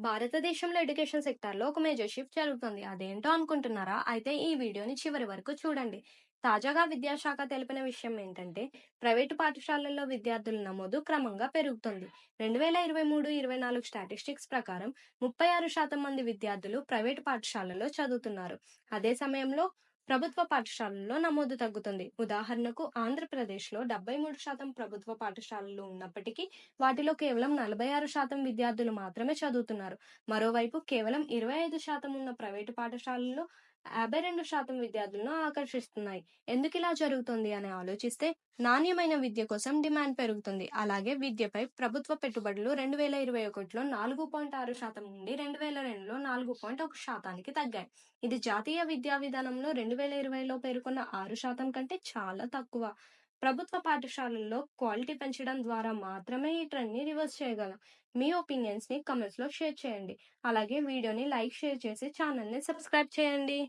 భారతదేశంలో ఎడ్యుకేషన్ సెక్టార్‌లో ఒక మేజర్ షిఫ్ట్ జరుగుతుంది. అదేంటో అనుకుంటున్నారా? అయితే ఈ వీడియోని చివరి వరకు చూడండి. తాజాగా విద్యాశాఖ తెలిపిన విషయం ఏంటంటే, ప్రైవేటు పాఠశాలల్లో విద్యార్థుల నమోదు క్రమంగా పెరుగుతుంది రెండు వేల ఇరవై మూడు ఇరవై నాలుగు స్టాటిస్టిక్స్ ప్రకారం 36% మంది విద్యార్థులు ప్రైవేటు పాఠశాలల్లో చదువుతున్నారు. అదే సమయంలో ప్రభుత్వ పాఠశాలల్లో నమోదు తగ్గుతుంది. ఉదాహరణకు ఆంధ్రప్రదేశ్‌లో 73% ప్రభుత్వ పాఠశాలలు ఉన్నప్పటికీ వాటిలో కేవలం 46% విద్యార్థులు మాత్రమే చదువుతున్నారు. మరోవైపు కేవలం 25% ఉన్న ప్రైవేటు పాఠశాలల్లో 52% విద్యార్థులను ఆకర్షిస్తున్నాయి. ఎందుకు ఇలా జరుగుతుంది అని ఆలోచిస్తే నాణ్యమైన విద్య కోసం డిమాండ్ పెరుగుతుంది. అలాగే విద్యపై ప్రభుత్వ పెట్టుబడులు 2021లో 4.6% నుండి రెండు వేల రెండులో నాలుగు పాయింట్ ఒక శాతానికి తగ్గాయి. ఇది జాతీయ విద్యా విధానంలో రెండు 2020లో పేర్కొన్న ఆరు శాతం కంటే చాలా తక్కువ. ప్రభుత్వ పాఠశాలల్లో క్వాలిటీ పెంచడం ద్వారా మాత్రమే ఈ ట్రెండ్‌ని రివర్స్ చేయగలం. మీ ఒపీనియన్స్‌ని కామెంట్స్‌లో షేర్ చేయండి. అలాగే వీడియోని లైక్, షేర్ చేసి ఛానెల్‌ని సబ్స్క్రైబ్ చేయండి.